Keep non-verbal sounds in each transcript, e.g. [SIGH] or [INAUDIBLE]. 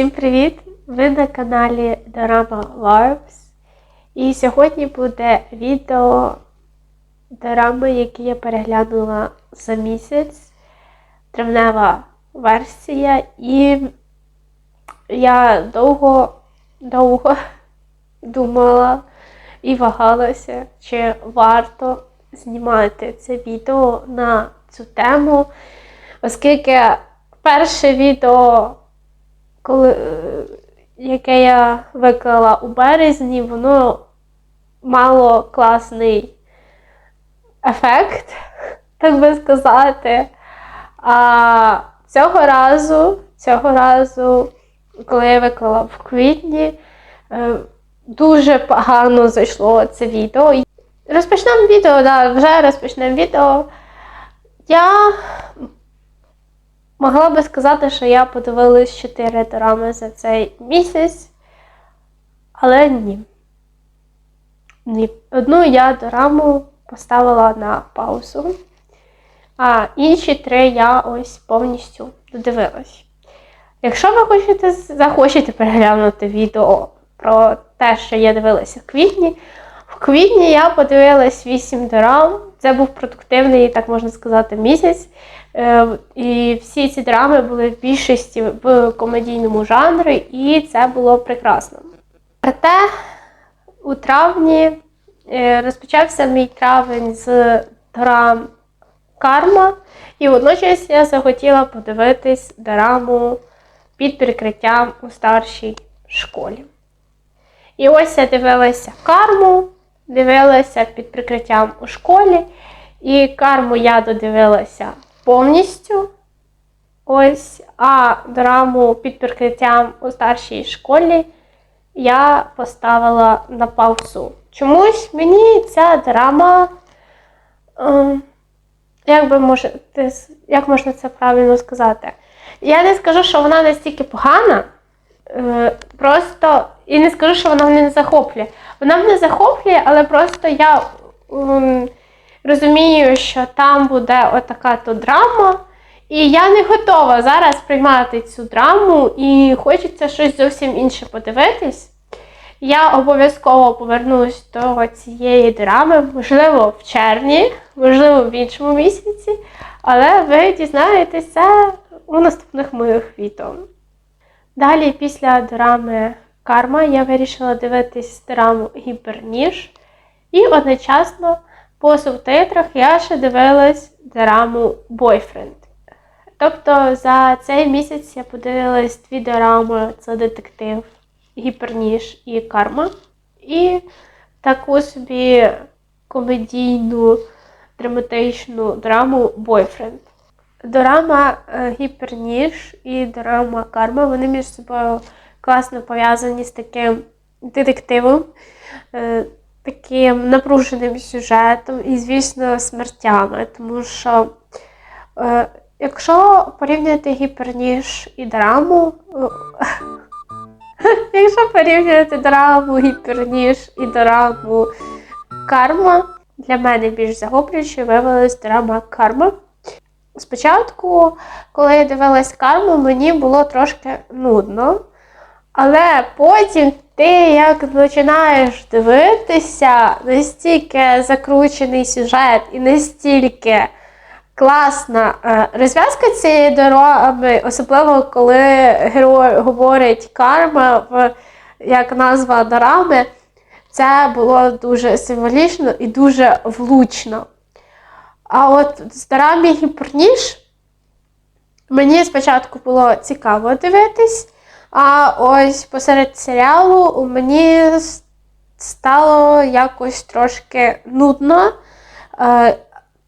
Всім привіт! Ви на каналі Dorama Lives. І сьогодні буде відео дорами, які я переглянула за місяць. Травнева версія. І я довго довго [LAUGHS] думала і вагалася, чи варто знімати це відео на цю тему, оскільки перше відео коли, е, яке я виклала у березні, воно мало класний ефект, [LAUGHS] так би сказати. А цього разу, цього разу, коли я виклала в квітні, е, дуже погано зайшло це відео. Розпочнемо відео, да, вже розпочнемо відео. Я Могла би сказати, що я подивилась 4 дорами за цей місяць, але ні. ні. Одну я дораму поставила на паузу, а інші три я ось повністю додивилась. Якщо ви хочете, захочете переглянути відео про те, що я дивилася в квітні, в квітні я подивилась 8 дорам. Це був продуктивний, так можна сказати, місяць. Е, і всі ці драми були в більшості в комедійному жанрі, і це було прекрасно. Проте у травні е, розпочався мій травень з драм Карма, і водночас я захотіла подивитись драму під прикриттям у старшій школі. І ось я дивилася карму, дивилася під прикриттям у школі, і карму я додивилася повністю. Ось, а драму під прикриттям у старшій школі я поставила на паузу. Чомусь мені ця драма, е, як би може, як можна це правильно сказати? Я не скажу, що вона настільки погана, е, просто і не скажу, що вона мене не захоплює. Вона мене захоплює, але просто я. Е, розумію, що там буде отака то драма. І я не готова зараз приймати цю драму, і хочеться щось зовсім інше подивитись. Я обов'язково повернусь до цієї драми, можливо, в червні, можливо, в іншому місяці, але ви дізнаєтеся у наступних моїх відео. Далі, після драми Карма, я вирішила дивитись драму Гіперніж і одночасно по субтитрах я ще дивилась дораму Boyfriend. Тобто за цей місяць я подивилась дві дорами це детектив, гіперніж і карма. І таку собі комедійну драматичну драму Boyfriend. Дорама е, гіперніж і дорама карма вони між собою класно пов'язані з таким детективом. Таким напруженим сюжетом і, звісно, смертями. Тому що, е, якщо порівняти гіперніж і драму, е, [LAUGHS] якщо порівняти драму, гіперніж і драму карма, для мене більш захоплюючою виявилась драма карма. Спочатку, коли я дивилась карму, мені було трошки нудно. Але потім ти як починаєш дивитися, настільки закручений сюжет і настільки класна е, розв'язка цієї дороги, особливо коли герой говорить карма, як назва дорами, це було дуже символічно і дуже влучно. А от з дорамі гіперніж мені спочатку було цікаво дивитись. А ось посеред серіалу мені стало якось трошки нудно. Е,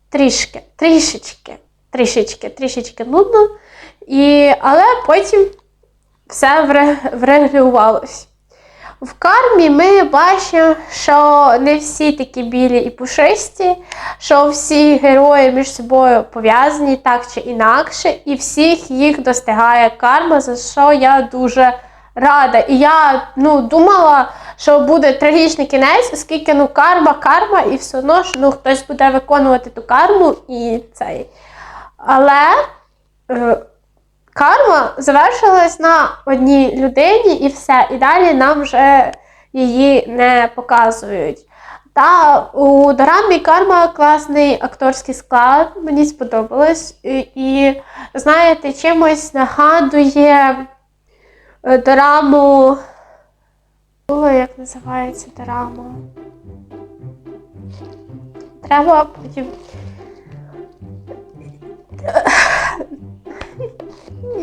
трішки, трішечки, трішечки, трішечки нудно. І, Але потім все врегулювалось. В кармі ми бачимо, що не всі такі білі і пушисті, що всі герої між собою пов'язані так чи інакше, і всіх їх достигає карма, за що я дуже рада. І я ну, думала, що буде трагічний кінець, оскільки ну, карма, карма, і все одно що ну, хтось буде виконувати ту карму і цей. Але е, карма завершилась на одній людині і все. І далі нам вже її не показують. Та у дорамі карма класний акторський склад, мені сподобалось. І, і знаєте, чимось нагадує е, дораму. Було, як називається дорама. Треба потім.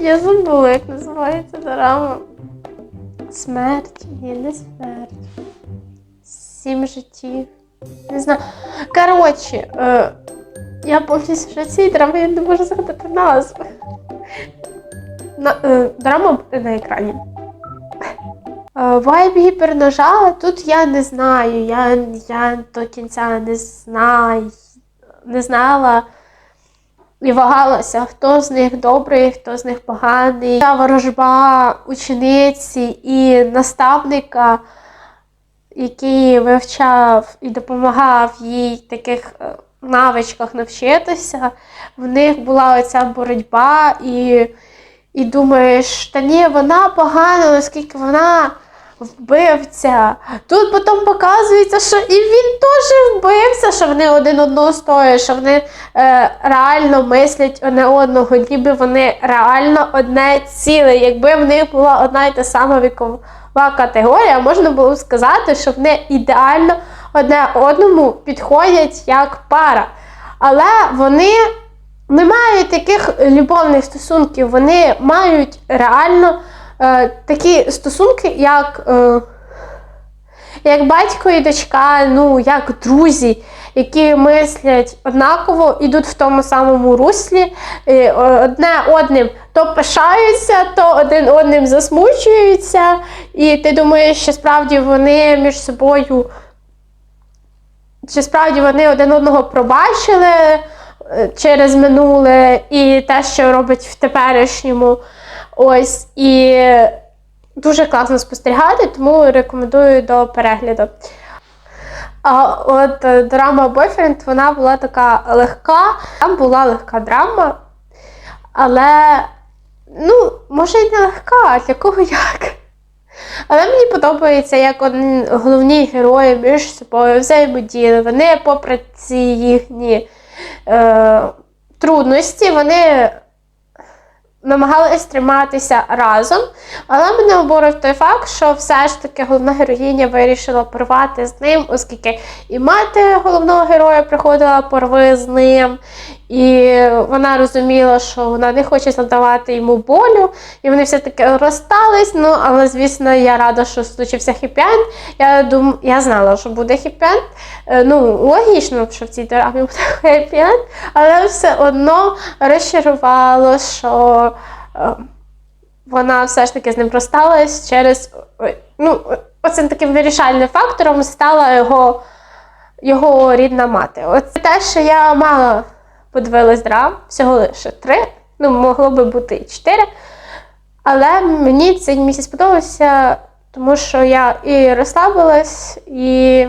Я забула, як називається дорама. Смерть. Ні, не смерть. Сім життів. Не знаю. Коротше, е, я пам'ятаю, що цієї драми я не можу згадати назву. На, е, драма буде на екрані. Е, Вайб гіперножа тут я не знаю. Я, я до кінця не знаю, не знала і вагалася, хто з них добрий, хто з них поганий. Та ворожба учениці і наставника, який вивчав і допомагав їй таких е, навичках навчитися. В них була оця боротьба, і, і думаєш, та ні, вона погана, оскільки вона вбивця. Тут потім показується, що і він теж вбивця, що вони один одного стоять, що вони е, реально мислять одне одного, ніби вони реально одне ціле. Якби в них була одна і та сама вікова категорія, можна було б сказати, що вони ідеально одне одному підходять як пара. Але вони не мають таких любовних стосунків, вони мають реально е, такі стосунки, як е, як батько і дочка, ну, як друзі, які мислять однаково, ідуть в тому самому руслі, е, одне одним то пишаються, то один одним засмучуються, і ти думаєш, що справді вони між собою. Чи справді вони один одного пробачили е, через минуле і те, що робить в теперішньому. Ось і дуже класно спостерігати, тому рекомендую до перегляду. А от е, драма Бойфренд вона була така легка, там була легка драма, але, ну, може й не легка, для кого як. Але мені подобається, як один, головні герої між собою взаємодіяли. Вони, попри ці їхні е, трудності, вони намагалися триматися разом, але мене обурив той факт, що все ж таки головна героїня вирішила порвати з ним, оскільки і мати головного героя приходила порви з ним, і вона розуміла, що вона не хоче завдавати йому болю, і вони все-таки розстались. Ну, але, звісно, я рада, що случився хіппі-енд. Я дум... я знала, що буде хіппі-енд. Е, ну, логічно, що в цій драмі буде [LAUGHS] хеппі-енд, але все одно розчарувало, що вона все ж таки з ним розсталась через. ну, Оцим таким вирішальним фактором стала його його рідна мати. Оце те, що я мала подивилась драм, всього лише три, ну, могло би бути і чотири. Але мені цей місяць сподобався, тому що я і розслабилась, і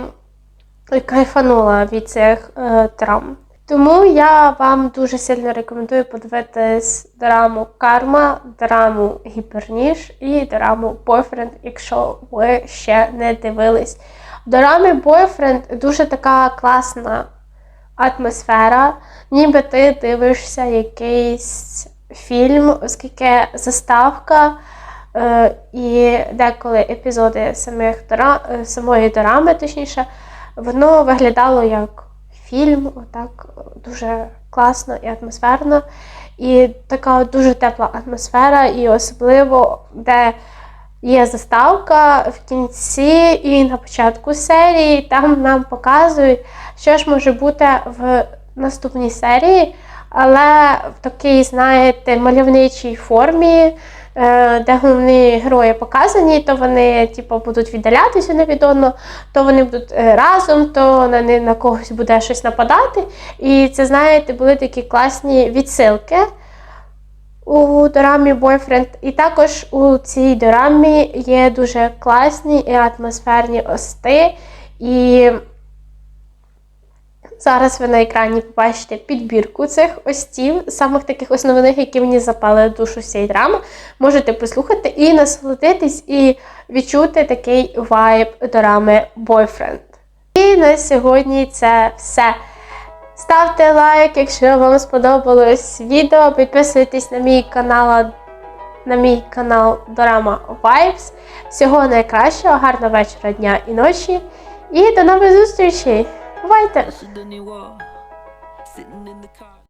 і кайфанула від цих е, драм. Тому я вам дуже сильно рекомендую подивитись драму Карма, драму Гіперніж і драму Бойфренд, якщо ви ще не дивились. В дорамі Бойфренд дуже така класна атмосфера, ніби ти дивишся якийсь фільм, оскільки заставка е, і деколи епізоди самих дора, самої дорами, точніше, воно виглядало як фільм, отак дуже класно і атмосферно. І така дуже тепла атмосфера, і особливо, де є заставка в кінці і на початку серії, там нам показують, що ж може бути в наступній серії, але в такій, знаєте, мальовничій формі. Е, де головні герої показані, то вони типу, будуть віддалятися невідомо, то вони будуть е, разом, то на них на когось буде щось нападати. І це, знаєте, були такі класні відсилки у дорамі Boyfriend. І також у цій дорамі є дуже класні і атмосферні ости. І Зараз ви на екрані побачите підбірку цих остів, самих таких основних, які мені запали душу цієї драми. Можете послухати і насолодитись, і відчути такий вайб дорами Boyfriend. І на сьогодні це все. Ставте лайк, якщо вам сподобалось відео. Підписуйтесь на мій канал, на мій канал Дорама Vibes. Всього найкращого, гарного вечора, дня і ночі. І до нових зустрічей! Бувайте!